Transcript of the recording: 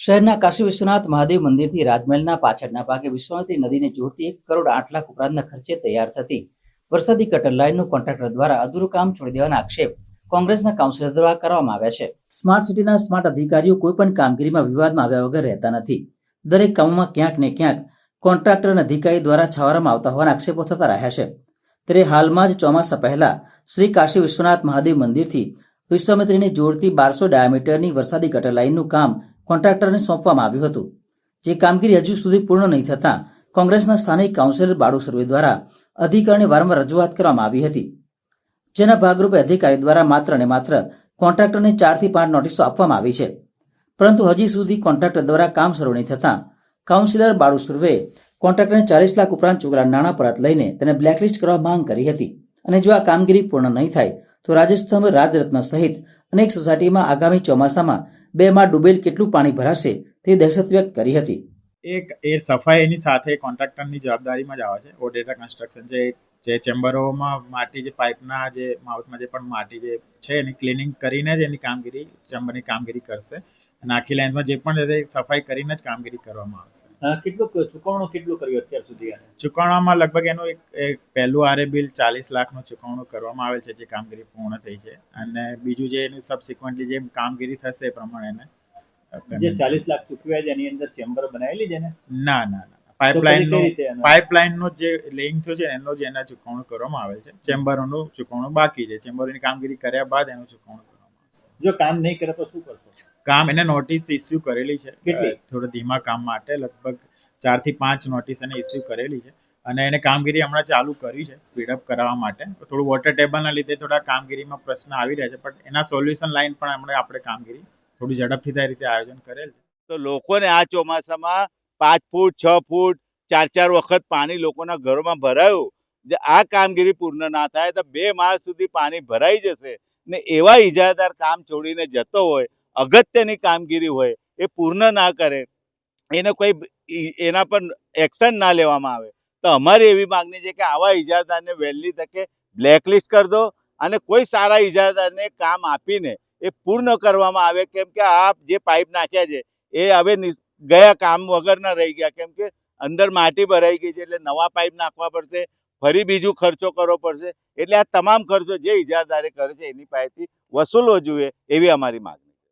શહેરના કાશી વિશ્વનાથ મહાદેવ મંદિરથી રાજમહેલના પાછળના ભાગે વિશ્વામિત્રી નદીને જોડતી એક કરોડ આઠ લાખ ઉપરાંતના ખર્ચે તૈયાર થતી વરસાદી કટર લાઇનનું કોન્ટ્રાક્ટર દ્વારા અધૂરું કામ છોડી દેવાના આક્ષેપ કોંગ્રેસના કાઉન્સિલર દ્વારા કરવામાં આવ્યા છે. સ્માર્ટ સિટીના સ્માર્ટ અધિકારીઓ કોઈ પણ કામગીરીમાં વિવાદમાં આવ્યા વગર રહેતા નથી. દરેક કામોમાં ક્યાંક ને ક્યાંક કોન્ટ્રાક્ટર અને અધિકારી દ્વારા છાવરવામાં આવતા હોવાના આક્ષેપો થતા રહ્યા છે. ત્યારે હાલમાં જ ચોમાસા પહેલા શ્રી કાશી વિશ્વનાથ મહાદેવ મંદિરથી વિશ્વામિત્રીને જોડતી બારસો ડાયામીટરની વરસાદી ગટર લાઇનનું કામ કોન્ટ્રાક્ટરને સોંપવામાં આવ્યું હતું. જે કામગીરી હજુ સુધી પૂર્ણ નહીં થતાં કોંગ્રેસના સ્થાનિક કાઉન્સિલર બાળુ સર્વે દ્વારા અધિકારીને વારંવાર રજૂઆત કરવામાં આવી હતી. જેના ભાગરૂપે અધિકારી દ્વારા માત્ર ને માત્ર કોન્ટ્રાક્ટરને ચારથી પાંચ નોટિસો આપવામાં આવી છે. પરંતુ હજી સુધી કોન્ટ્રાક્ટર દ્વારા કામ શરૂ નહીં થતાં કાઉન્સિલર બાળુ સુર્વે કોન્ટ્રાક્ટરને ચાલીસ લાખ ઉપરાંત ચુકડા નાણાં પરત લઈને તેને બ્લેકલિસ્ટ કરવા માંગ કરી હતી. અને જો આ કામગીરી પૂર્ણ નહીં થાય, તો રાજસ્થાન રાજરત્ન સહિત અનેક સોસાયટીમાં આગામી ચોમાસામાં બે માં ડૂબેલ કેટલું પાણી ભરાશે તે દહેશત વ્યક્ત કરી હતી. એક એ સફાઈ એની સાથે કોન્ટ્રાક્ટરની જવાબદારીમાં જ આવે છે. ઓડેટા કન્સ્ટ્રક્શન જે જે ચેમ્બરોમાં માટી જે પાઇપના જે માઉથમાં જે પણ માટી જે છે એની ક્લિનિંગ કરીને જ એની કામગીરી, ચેમ્બરની કામગીરી કરશે. અને આખી લાઇનમાં જે પણ સફાઈ કરીને જ કામગીરી કરવામાં આવશે. કેટલું ચૂકવણું કેટલું કર્યું અત્યાર સુધી ચૂકવણામાં લગભગ એનું એક પહેલું આરે બિલ ચાલીસ લાખનું ચૂકવણું કરવામાં આવેલ છે જે કામગીરી પૂર્ણ થઈ છે. અને બીજું જે એનું સબસિક્વન્ટલી જે કામગીરી થશે એ પ્રમાણે એને જે ચાલીસ લાખ ચૂકવ્યા છે એની અંદર ચેમ્બર બનાવેલી છે ને ના ના ના. પાઇપલાઇન કઈ એનો? જે લિંક થયું છે એનો જ એના ચૂકવણું કરવામાં આવેલ છે. ચેમ્બરોનું ચૂકવણું બાકી છે. ચેમ્બરોની કામગીરી કર્યા બાદ એનું ચૂકવણું જો કામ નહીં કરે તો શું કરશો? કામ એને નોટિસ ઇસ્યુ કરેલી છે. થોડા ધીમા કામ માટે લગભગ ચારથી પાંચ નોટિસ એને ઇસ્યુ કરેલી છે. અને એને કામગીરી હમણાં ચાલુ કરી છે સ્પીડ અપ કરાવવા માટે. થોડું વોટર ટેબલના લીધે થોડા કામગીરીમાં પ્રશ્ન આવી રહ્યા છે પણ એના સોલ્યુશન લાઈન પણ હમણાં આપણે કામગીરી થોડી ઝડપથી થાય રીતે આયોજન કરેલ છે. તો લોકોને આ ચોમાસામાં પાંચ ફૂટ છ ફૂટ ચાર ચાર વખત પાણી લોકોના ઘરોમાં ભરાયું. જે આ કામગીરી પૂર્ણ ના થાય તો બે માસ સુધી પાણી ભરાઈ જશે. ને એવા ઇજાદાર કામ છોડીને જતો હોય, અગત્યની કામગીરી હોય, એ પૂર્ણ ના કરે, એને કોઈ એના પર એક્શન ના લેવામાં આવે, તો અમારી એવી માગણી છે કે આવા ઇજાદારને વહેલી તકે બ્લેકલિસ્ટ કરી દો અને કોઈ સારા ઇજાદારને કામ આપીને એ પૂર્ણ કરવામાં આવે, કેમ કે આ જે પાઇપ નાખ્યા છે, એ હવે ગયા કામ વગરના રહી ગયા, કેમ કે અંદર માટી ભરાઈ ગઈ છે એટલે નવા પાઇપ નાખવા પડશે ફરી બીજું ખર્ચો કરવો પડશે. એટલે આ તમામ ખર્ચો જે ઇજારદારે કરે છે, એની પાસેથી વસૂલવો જોઈએ એવી અમારી માંગ